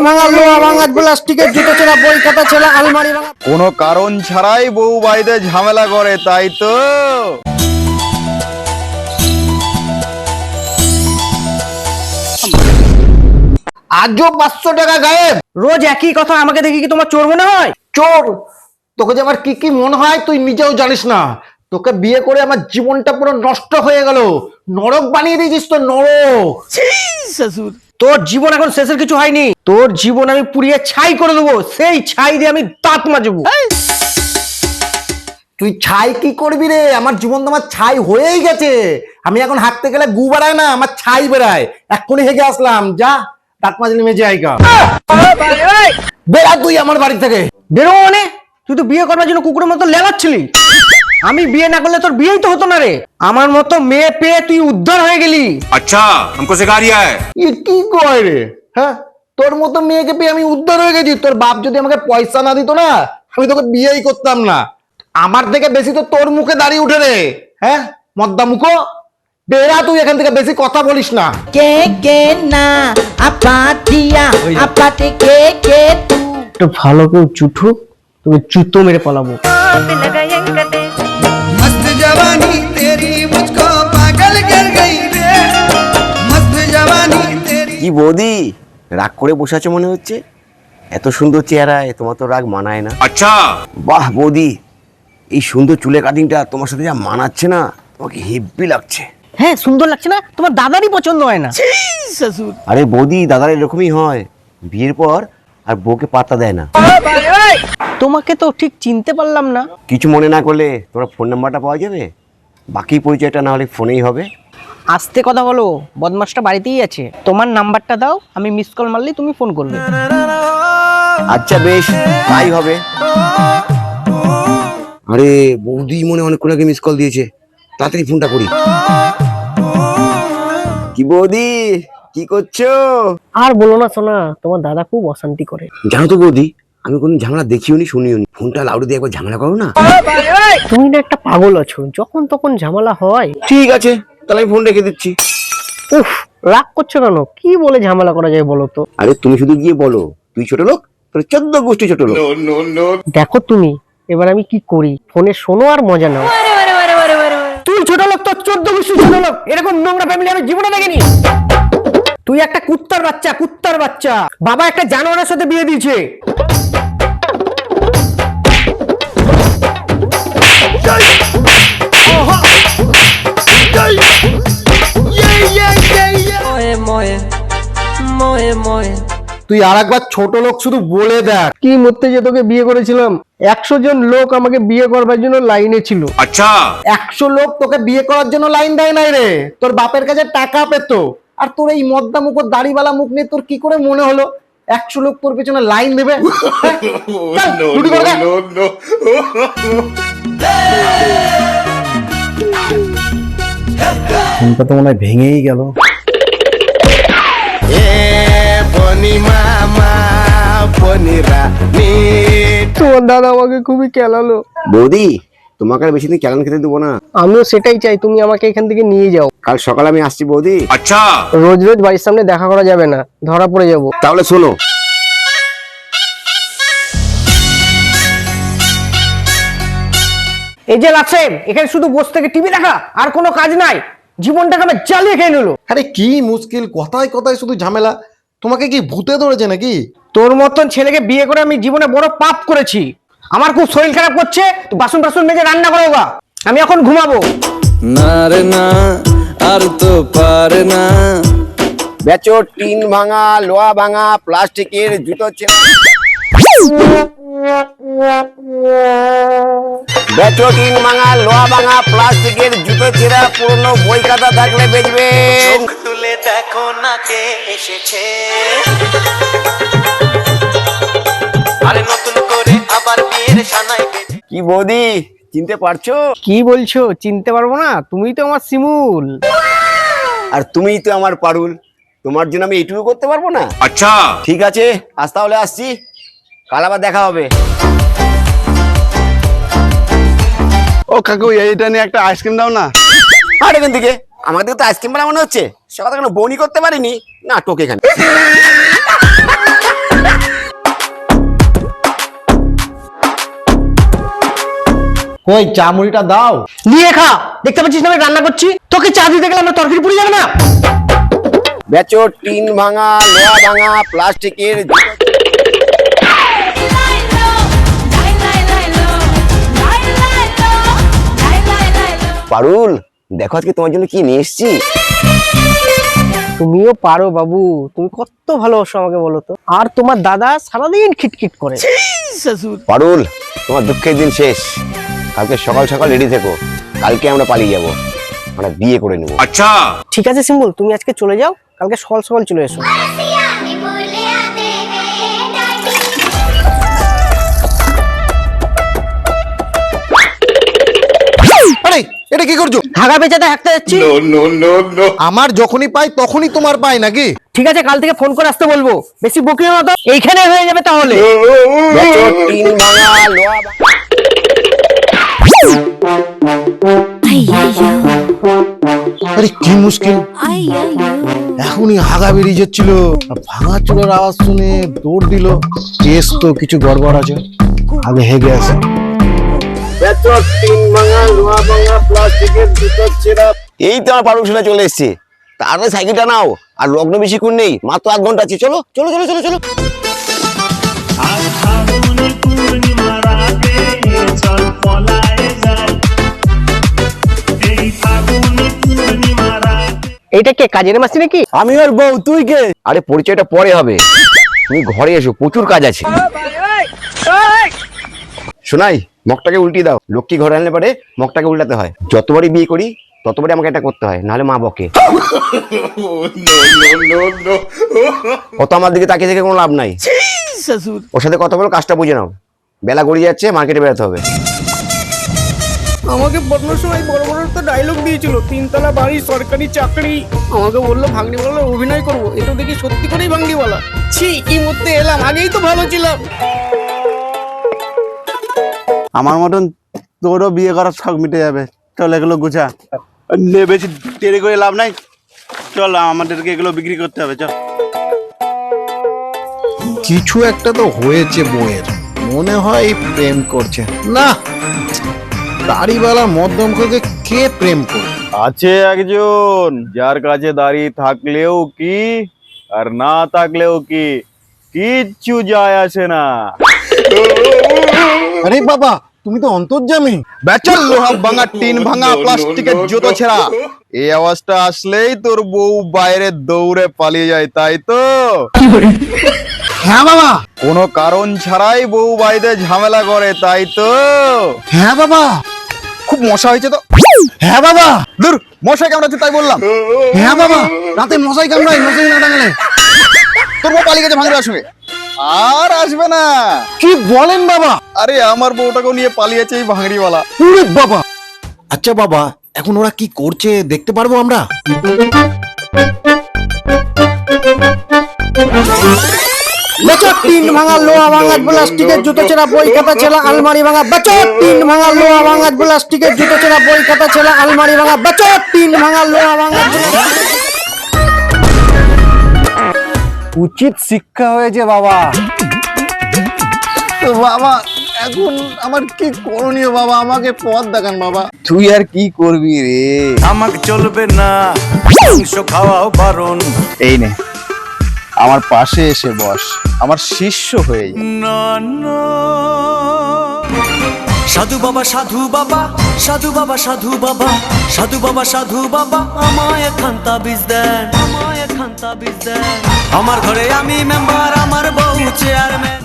ভাঙা লোহা ভাঙা প্লাস্টিকের জুতো ছেঁড়া বই খাতা ছেঁড়া আলমারি ভাঙা কোনো কারণ ছাড়াই বউ বাড়িতে ঝামেলা করে তাই তো? আজও পাঁচশো টাকা গায়েব। রোজ একই কথা আমাকে দেখি কি তোমার চোর মনে হয়? চোর! তোকে যে আমার কি কি মনে হয় তুই নিজেও জানিস না। তোকে বিয়ে করে আমার জীবনটা পুরো নষ্ট হয়ে গেল। নরক বানিয়ে দিয়েছিস তো নরক! তোর জীবন এখন শেষের কিছু হয়নি। তোর জীবন আমি পুড়িয়ে ছাই করে দেবো। সেই ছাই দিয়ে আমি দাঁত মাজবো। তুই ছাই কি করবি রে? আমার জীবন তো আমার ছাই হয়েই গেছে। আমি এখন হাঁটতে গেলে গু বেড়ায় না আমার ছাই বেড়ায়। এক্ষুনি হেগে আসলাম। যা দাঁত মাজলি মেজে আইগা। বেড়া তুই আমার বাড়ি থেকে। বেরো মানে? তুই তো বিয়ে করবার জন্য কুকুরের মতো লেলাচ্ছিলি। আমি বিয়ে না করলে তোর বিয়েই তো হতো না রে আমার মতো মেয়ে পেয়ে তুই উদ্ধার হয়ে গেলি अच्छा हमको सिखा रिया है ই কি কয় রে হ্যাঁ তোর মতো মেয়েকে পেয়ে আমি উদ্ধার হয়ে গেছি তোর বাপ যদি আমাকে পয়সা না দিত না আমি তোকে বিয়েই করতাম না আমার থেকে বেশি তো তোর মুখে দাঁড়িয়ে উঠে রে হ্যাঁ মদ্দা মুখো বেরা তুই এখান থেকে বেশি কথা বলিস না que que na apatia apate que que tu একটু ভালো কেউ চুঠু তুমি জুতো মেরে পালাবো কি বৌদি? রাগ করে বসে আছো মনে হচ্ছে? এত সুন্দর চেহারা তোমার তো রাগ মানায় না। আচ্ছা। বাহ বৌদি এই সুন্দর চুলের কাটিংটা তোমার সাথে যা মানাচ্ছে না তোমাকে হেভি লাগছে। হ্যাঁ সুন্দর লাগছে না? তোমার দাদারই পছন্দ হয় না। আরে বৌদি দাদার এরকমই হয়। বিয়ের পর আর বউকে পাতা দেয় না। তোমাকে তো ঠিক চিনতে পারলাম না। কিছু মনে না করলে তোমার ফোন নাম্বারটা পাওয়া যাবে? বাকি পরিচয়টা না হলে ফোনেই হবে। আস্তে কথা বলো বদমাসটা বাড়িতেই আছে। তোমার নাম্বারটা দাও আমি মিস কল মারলেই তুমি ফোন করবে আচ্ছা বেশ তাই হবে। আরে বৌদি মনে অনেকক্ষণ আগে মিস কল দিয়েছে। তাড়াতাড়ি ফোনটা করি। কি বৌদি কি করছ? আর বলো না সোনা তোমার দাদা খুব অশান্তি করে। জানো তো বৌদি আমি কোনো ঝামেলা দেখিও নি শুনিও নি। ফোনটা লাউডে দিয়ে একবার ঝামেলা করো না। তুমি না একটা পাগল আছো যখন তখন ঝামেলা হয়। ঠিক আছে তাহলে আমি ফোন রেখে দিচ্ছি। উফ রাগ করছ কেন? কি বলে ঝামেলা করা যায় বলো তো? আরে তুমি শুধু গিয়ে বলো তুই ছোট লোক? তোর চোদ্দ গোষ্ঠী ছোট লোক। দেখো তুমি এবার আমি কি করি? ফোনে শোনো আর মজা নাও। তুই ছোট লোক তোর চোদ্দ বছর ছোট লোক। এরকম নোংরা ফ্যামিলি আমি জীবনে দেখিনি। তুই একটা কুত্তার বাচ্চা কুত্তার বাচ্চা। বাবা একটা জানোয়ারের সাথে বিয়ে দিয়েছে। তুই আর একবার ছোট লোক শুধু বলে দেখ। কি মধ্যে যে তোকে বিয়ে করেছিলাম? একশো জন লোক আমাকে বিয়ে করবার জন্য লাইনে ছিল। আচ্ছা। একশো লোক তোকে বিয়ে করার জন্য লাইন দেয় নাই রে। তোর বাপের কাছে টাকা পেতো। আর তোর এই মদ্দা মুখ দাড়িওয়ালা মুখ নিয়ে তোর কি করে মনে হলো? একশো লোক তোর পেছনে লাইন দেবে? চল, তো মনে হয় ভেঙেই গেল। তোমার দাদা আমাকে খুবই কেলালো। বৌদি তোমাকে আর বেশি দিন কেলান খেতে দেবো না। আমিও সেটাই চাই তুমি আমাকে এখান থেকে নিয়ে যাও। কাল সকালে আমি আসছি বৌদি। আচ্ছা। রোজ রোজ বাড়ির সামনে দেখা করা যাবে না ধরা পড়ে যাব। তাহলে শোনো। এই যে লাফেন এখানে শুধু বসে থেকে টিভি দেখা আর কোনো কাজ নাই। জীবনটাকে আমার জ্বালিয়ে খেয়ে নিলো। আরে কি মুশকিল কথায় কথায় শুধু ঝামেলা। তোমাকে কি ভূতে ধরেছে নাকি? তোর মতন ছেলেকে বিয়ে করে আমি জীবনে বড় পাপ করেছি। আমার খুব শরীর খারাপ করছে তুই বাসন বাসন মেজে রান্না করো গা আমি এখন ঘুমাবো। না রে না আর তো পারে না। বেচো টিন ভাঙা লোহা ভাঙা প্লাস্টিকের জুতো ছেঁড়া বেচো টিন ভাঙা লোহা ভাঙা প্লাস্টিকের জুতো ছেঁড়া পুরনো বই খাতা থাকলে বেচবেন তুলে দেখো না কে এসেছে। আরে নতুন করে আবার বিয়ের সানাই কি বৌদি চিনতে পারছ? কি বলছো? চিনতে পারব না। তুমি তো আমার শিমুল। আর তুমিই তো আমার পারুল। তোমার জন্য আমি এইটুকু করতে পারব না? আচ্ছা। ঠিক আছে আজ তাহলে আসছি। কাল আবার দেখা হবে। ও কাকু এইটা নিয়ে একটা আইসক্রিম দাও না। আর এখান থেকে। আমাদের তো আইসক্রিম মনে হচ্ছে। সে কথা কোনো বনি করতে পারিনি? না টোকে এখানে। কই চা মুড়িটা দাও। নিয়ে খা দেখতে পাচ্ছিস না আমি রান্না করছি? তোকে চা দিতে গেলে আমরা তরকারি পুড়ে যাবে না। বেচো টিন ভাঙা লোহা ভাঙা প্লাস্টিকের পারুল দেখো আজকে তোমার জন্য কি নিয়ে এসেছি। তুমিও পারো বাবু তুমি কত ভালোবাসো আমাকে বলো তো। আর তোমার দাদা সারাদিন খিটখিট করে। পারুল তোমার দুঃখের দিন শেষ। কালকে সকাল সকাল রেডি থেকো কালকে আমরা পালিয়ে যাব আমরা বিয়ে করে নেব আচ্ছা ঠিক আছে সিম্বল তুমি আজকে চলে যাও কালকে সকাল সকাল চলে এসো এইখানে হয়ে যাবে তাহলে আরে কি মুশকিল? এখনই হাগা বেরিয়ে যাচ্ছিল। ভাঙা চুলের আওয়াজ শুনে দৌড় দিল। কেস তো কিছু গড়বড় আছে। আগে হেগে ছেঁড়া। এই তো আমার পারুল শুনে চলে এসছে। তাড়াতাড়ি সাইকেলটা নাও। আর লগ্ন বেশিক্ষণ নেই। মাত্র আধ ঘণ্টা আছে। চলো চলো চলো চলো চলো। এইটা কে কাজের মাসি নাকি? আমি ওর বউ তুই কে? আরে পরিচয়টা পরে হবে। তুমি ঘরে এসো প্রচুর কাজ আছে। শোনাই মগটাকে উল্টিয়ে দাও। লক্ষ্মী ঘরে আনলে পরে মগটাকে উল্টাতে হয়। যতবারই বিয়ে করি ততবারই আমাকে এটা করতে হয় নাহলে মা বকে। কত আমার দিকে তাকিয়ে থেকে কোনো লাভ নাই। ওর সাথে কথা বলো কাজটা বুঝে নাও। বেলা গড়িয়ে যাচ্ছে মার্কেটে বেরোতে হবে। আমাকে পড়ানোর সময় বড় বড় তো ডায়লগ দিয়েছিল তিনতলা বাড়ি সরকারি চাকরি। আমাকে বলল ভাঙনিওয়ালা অভিনয় করব এটা দেখি সত্যি করেই ভাঙনিওয়ালা ছি কি মধ্যে এলাম আগেই তো ভালো ছিলাম। আমার মতন তোরও বিয়ে করার শখ মিটে যাবে। চল এগুলো গুছা। নে বেশি দেরি করে লাভ নাই। চল আমাদেরকে এগুলো বিক্রি করতে হবে চল। কিছু একটা তো হয়েছে বইয়ের মনে হয় প্রেম করছে। না দাড়িওয়ালা মধ্যম থেকে কে প্রেম করবে? আছে একজন যার কাছে দাঁড়িয়ে থাকলেও কি আর না থাকলেও কি কিচ্ছু যায় আসে না। আরে বাবা তুমি তো অন্তর্জামী। বেচার লোহা ভাঙা টিন ভাঙা প্লাস্টিকের জুতো ছেঁড়া। এই আওয়াজটা আসলেই তোর বউ বাইরে দৌড়ে পালিয়ে যায় তাই তো? হ্যাঁ বাবা। কোনো কারণ ছাড়াই বউ বাড়িতে ঝামেলা করে তাই তো? হ্যাঁ বাবা। খুব মশা হয়েছে তো। হ্যাঁ বাবা। দূর মশাই কেমন আছে তাই বললাম। হ্যাঁ বাবা। রাতে মশাই কামড়ায় মশাই না টাঙালে তোর বউ পালিয়ে গেছে ভাঙড়ার সঙ্গে। আর আসবে না। কি বলেন বাবা? আরে আমার বউটাকেও নিয়ে পালিয়েছে এই ভাঙড়িওয়ালা। উরে বাবা। আচ্ছা বাবা এখন ওরা কি করছে দেখতে পারব আমরা? বেচো টিন ভাঙা লোহা ভাঙা প্লাস্টিকের জুতো ছেঁড়া বই খাতা ছেঁড়া আলমারি ভাঙা বেচো টিন ভাঙা লোহা ভাঙা প্লাস্টিকের জুতো ছেঁড়া বই খাতা ছেঁড়া আলমারি ভাঙা বেচো টিন ভাঙা লোহা ভাঙা। উচিত শিক্ষা হয়েছে বাবা। তো বাবা এখন আমার কি করণীয় বাবা? আমাকে পথ দেখান বাবা। তুই আর কি করবি রে? আমাকে চলবে না। মাংস খাওয়াও বারণ। এই নে। আমার পাশে এসে বস, আমার শিষ্য হয়ে সাধু বাবা সাধু বাবা সাধু বাবা সাধু বাবা সাধু বাবা সাধু বাবা, আমায় এখান তাবিজ দেন, আমায় এখান তাবিজ দেন। আমার ঘরে আমি মেম্বার আমার বউ চেয়ারম্যান